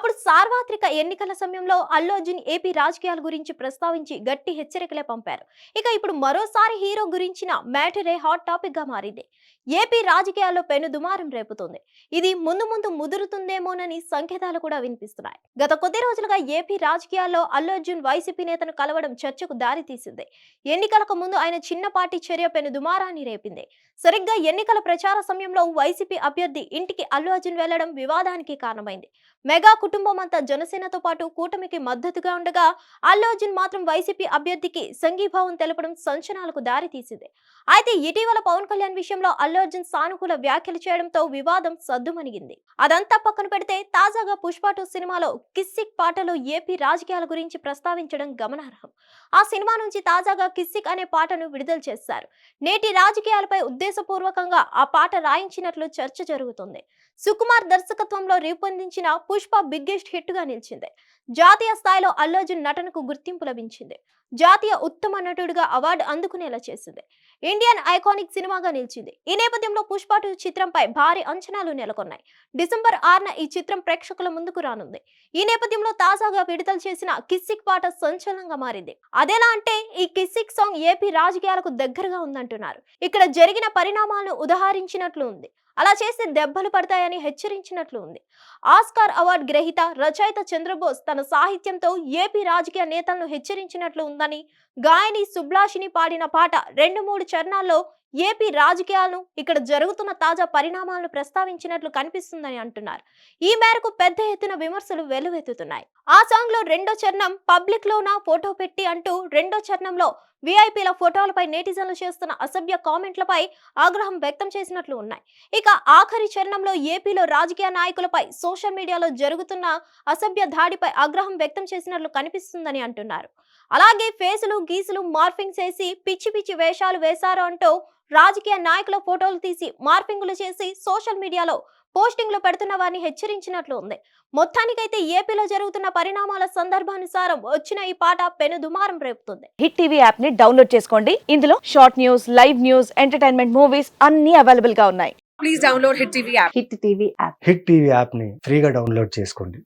అప్పుడు సార్వత్రిక ఎన్నికల సమయంలో అల్లు అర్జున్ ఏపీ రాజకీయాల గురించి ప్రస్తావించి గట్టి హెచ్చరికలే పంపారు. ఇక ఇప్పుడు మరోసారి హీరో గురించిన మ్యాటరే హాట్ టాపిక్గా మారింది. ఏపీ రాజకీయాల్లో పెను దుమారం రేపుతుంది. ఇది ముందు ముందు ముదురుతుందేమోనని సంకేతాలు కూడా వినిపిస్తున్నాయి. గత కొద్ది రోజులుగా ఏపీ రాజకీయాల్లో అల్లు అర్జున్ వైసీపీ నేతను కలవడం చర్చకు దారి తీసింది. ఎన్నికలకు ముందు ఆయన చిన్నపాటి చర్య పెను దుమారాన్ని రేపింది. సరిగ్గా ఎన్నికల ప్రచార సమయంలో వైసీపీ అభ్యర్థి ఇంటికి అల్లు అర్జున్ వెళ్ళడం వివాదానికి కారణమైంది. మెగా కుటుంబం అంతా జనసేనతో పాటు కూటమికి మద్దతుగా ఉండగా అల్లు అర్జున్ మాత్రం వైసీపీ అభ్యర్థికి సంఘీభావం తెలపడం సంచలనాలకు దారితీసింది. అయితే ఇటీవల పవన్ కళ్యాణ్ విషయంలో అల్లు అర్జున్ సానుకూల వ్యాఖ్యలు చేయడంతో వివాదం సద్దుమణిగింది. అదంతా పక్కన పెడితే తాజాగా పుష్ప టూ సినిమాలో కిస్సిక్ పాటలో ఏపీ రాజకీయాల గురించి ప్రస్తావించడం గమనార్హం. ఆ సినిమా నుంచి తాజాగా కిస్సిక్ అనే పాటను విడుదల చేశారు. నేటి రాజకీయాలపై ఉద్దేశపూర్వకంగా ఆ పాట రాయించినట్లు చర్చ జరుగుతుంది. సుకుమార్ దర్శకత్వంలో రూపొందించిన పుష్ప బిగ్గెస్ట్ హిట్గా నిలిచింది. జాతీయ స్థాయిలో అల్లు అర్జున్ నటనకు గుర్తింపు లభించింది. జాతీయ ఉత్తమ నటుడిగా అవార్డు అందుకునేలా చేసింది. ఇండియన్ ఐకానిక్ సినిమాగా నిలిచింది. ఈ నేపథ్యంలో పుష్ప టూ చిత్రంపై భారీ అంచనాలు నెలకొన్నాయి. డిసెంబర్ ఆరున ఈ చిత్రం ప్రేక్షకుల ముందుకు రానుంది. ఈ నేపథ్యంలో తాజాగా విడుదల చేసిన కిస్సిక్ పాట సంచలనంగా మారింది. అదేలా అంటే ఈ కిస్సిక్ సాంగ్ ఏపీ రాజకీయాలకు దగ్గరగా ఉందంటున్నారు. ఇక్కడ జరిగిన పరిణామాలను ఉదహరించినట్లు ఉంది. అలా చేస్తే దెబ్బలు పడతాయని హెచ్చరించినట్లు ఉంది. ఆస్కార్ అవార్డు గ్రహీత రచయిత చంద్రబోస్ తన సాహిత్యంతో ఏపీ రాజకీయ నేతలను హెచ్చరించినట్లు ఉందని గాయని సుబ్లాషిని పాడిన పాట రెండు మూడు చరణాల్లో ఏపీ రాజకీయాలను ఇక్కడ జరుగుతున్న తాజా పరిణామాలను ప్రస్తావించినట్లు కనిపిస్తుందని అంటున్నారు. ఈ మేరకు పెద్ద ఎత్తున విమర్శలు వెలువెత్తుతున్నాయి ఆ సాంగ్లో రెండో చరణం పబ్లిక్లో నా ఫోటో పెట్టి అంటూ రెండో చరణంలో విఐపీల ఫోటోలపై నేటిజన్లు చేస్తున్న అసభ్య కామెంట్లపై ఆగ్రహం వ్యక్తం చేసినట్లు ఉన్నాయి. ఇక ఆఖరి చరణంలో ఏపీలో రాజకీయ నాయకులపై సోషల్ మీడియాలో జరుగుతున్న అసభ్య దాడిపై ఆగ్రహం వ్యక్తం చేసినట్లు కనిపిస్తుందని అంటున్నారు. అలాగే ఫేసులు గీసులు మార్ఫింగ్ చేసి పిచ్చి పిచ్చి వేషాలు వేశారు అంటూ రాజకీయ నాయకుల ఫోటోలు తీసి మార్ఫింగులు చేసి సోషల్ మీడియాలో పోస్టింగ్లు పెడుతున్న వారిని హెచ్చరించినట్లు ఉంది. మొత్తానికైతే ఏపీలో జరుగుతున్న పరిణామాల సందర్భానుసారం వచ్చిన ఈ పాట పెను దుమారం రేపుతుంది. హిట్ టీవీ యాప్ని డౌన్లోడ్ చేసుకోండి. ఇందులో short news live news entertainment movies అన్ని అవైలబుల్గా ఉన్నాయి. please download Hit TV app. Hit TV app. Hit TV యాప్ని ఫ్రీగా డౌన్లోడ్ చేసుకోండి.